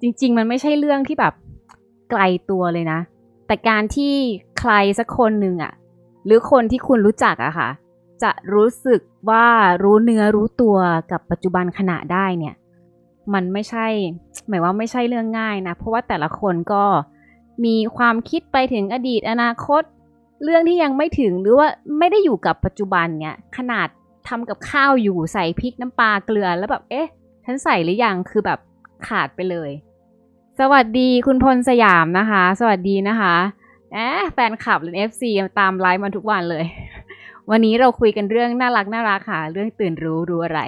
จริง ๆ มันไม่ใช่เรื่องที่แบบไกลตัวเลยนะ แต่การที่ใครสักคนหนึ่งอะหรือคนที่คุณรู้จักอะค่ะ จะรู้สึกว่ารู้เนื้อรู้ตัวกับปัจจุบันขณะได้เนี่ย มันไม่ใช่ หมายว่าไม่ใช่เรื่องง่ายนะ เพราะว่าแต่ละคนก็มีความคิดไปถึงอดีตอนาคต เรื่องที่ยังไม่ถึงหรือว่าไม่ได้อยู่กับปัจจุบันเนี่ยขนาดทำกับข้าวอยู่ใส่พริกน้ำปลาเกลือแล้วแบบเอ๊ะฉันใส่หรือยังคือแบบขาดไปเลย สวัสดีคุณพลสยามนะคะ สวัสดีนะคะแอะแฟนคลับหรือ FC ตามไลฟ์มาทุกวันเลย วันนี้เราคุยกันเรื่องน่ารักน่ารักค่ะ เรื่องตื่นรู้รู้อะไร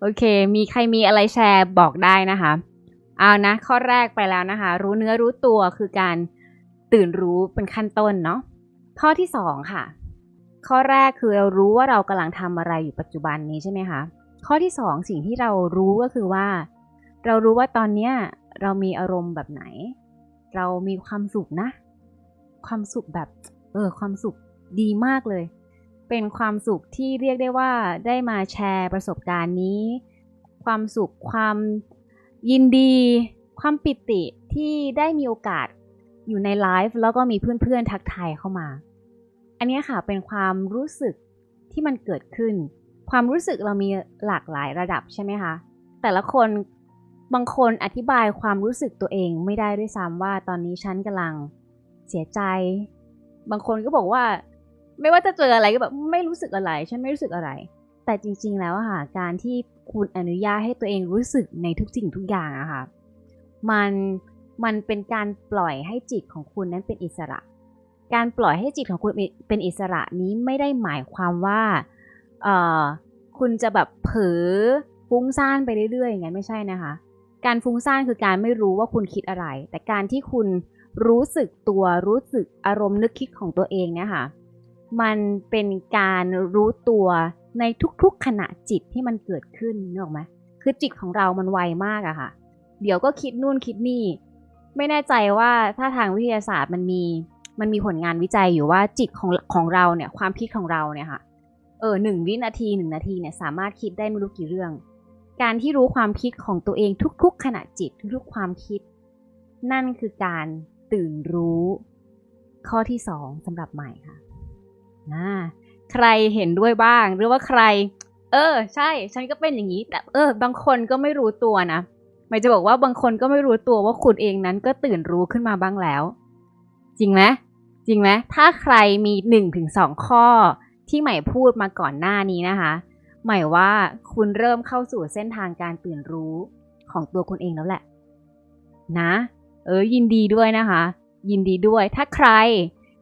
โอเค มีใครมีอะไรแชร์บอกได้นะคะ เอานะ ข้อแรกไปแล้วนะคะ รู้เนื้อรู้ตัวคือการตื่นรู้เป็นขั้นต้นเนาะข้อที่สองค่ะ ข้อแรกคือเรารู้ว่าเรากำลังทำอะไรอยู่ปัจจุบันนี้ใช่ไหมคะข้อที่สองสิ่งที่เรารู้ก็คือว่า เรารู้ว่าตอนเนี้ยเรามีอารมณ์แบบไหน เรามีความสุขนะ ความสุขแบบเออความสุขดีมากเลย เป็นความสุขที่เรียกได้ว่าได้มาแชร์ประสบการณ์นี้ ความสุขความยินดี ความปิติที่ได้มีโอกาสอยู่ในไลฟ์แล้วก็มีเพื่อนๆทักทายเข้ามา อันนี้ค่ะเป็นความรู้สึกที่มันเกิดขึ้น ความรู้สึกเรามีหลากหลายระดับใช่ไหมคะ แต่ละคน บางคนอธิบายความรู้สึกตัวเองไม่ได้ด้วยซ้ำว่าตอนนี้ฉันกำลังเสียใจ บางคนก็บอกว่า ไม่ว่าจะเจออะไรก็แบบไม่รู้สึกอะไร ฉันไม่รู้สึกอะไร แต่จริง ๆ แล้วค่ะการที่คุณอนุญาตให้ตัวเองรู้สึกในทุกสิ่งทุกอย่างอะค่ะมันมันเป็นการปล่อยให้จิตของคุณนั้นเป็นอิสระ การปล่อยให้จิตของคุณเป็นอิสระนี้ไม่ได้หมายความว่าเอ่อคุณจะแบบเผลอฟุ้งซ่านไปเรื่อยๆอย่างนั้นไม่ใช่นะคะ การฟุ้งซ่านคือการไม่รู้ว่าคุณคิดอะไร แต่การที่คุณรู้สึกตัวรู้สึกอารมณ์นึกคิดของตัวเองเนี่ยค่ะมันเป็นการรู้ตัวในทุกๆขณะจิตที่มันเกิดขึ้นนึกออกไหมคือจิตของเรามันไวมากอะค่ะ เดี๋ยวก็คิดนู่นคิดนี่ ไม่แน่ใจว่าถ้าทางวิทยาศาสตร์มันมีมันมีผลงานวิจัยอยู่ว่าจิตของของเราเนี่ยความคิดของเราเนี่ยค่ะเออหนึ่งวินาทีหนึ่งนาทีเนี่ยสามารถคิดได้ไม่รู้กี่เรื่อง การที่รู้ความคิดของตัวเองทุกๆ ขณะจิตทุกๆความคิด นั่นคือการตื่นรู้ ข้อที่สองสำหรับใหม่ค่ะนะใครเห็นด้วยบ้าง หรือว่าใคร เออ ใช่ ฉันก็เป็นอย่างนี้ แต่เออ บางคนก็ไม่รู้ตัวนะหมายจะบอกว่าบางคนก็ไม่รู้ตัวว่าคุณเองนั้นก็ตื่นรู้ขึ้นมาบ้างแล้ว จริงไหมจริงไหมถ้าใครมีหนึ่งถึงสองข้อที่ใหม่พูดมาก่อนหน้านี้นะคะ หมายว่าคุณเริ่มเข้าสู่เส้นทางการตื่นรู้ของตัวคุณเองแล้วแหละ นะ เออ ยินดีด้วยนะคะ ยินดีด้วย ถ้าใคร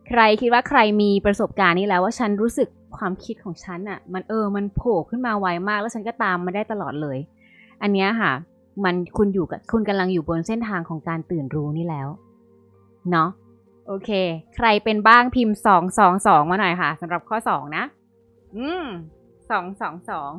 ใครคิดว่าใครมีประสบการณ์นี้แล้วว่าฉันรู้สึกความคิดของฉันอะ่ะ มันเออ มันโผล่ขึ้นมาไวมาก แล้วฉันก็ตามมาได้ตลอดเลย อันเนี้ยค่ะ มันคุณอยู่กับคุณกำลังอยู่บนเส้นทางของการตื่นรู้นี่แล้ว เนาะโอเค ใครเป็นบ้างพิมพ์สองสองสองมาหน่อยค่ะสำหรับข้อสองนะ อืม สองสองสอง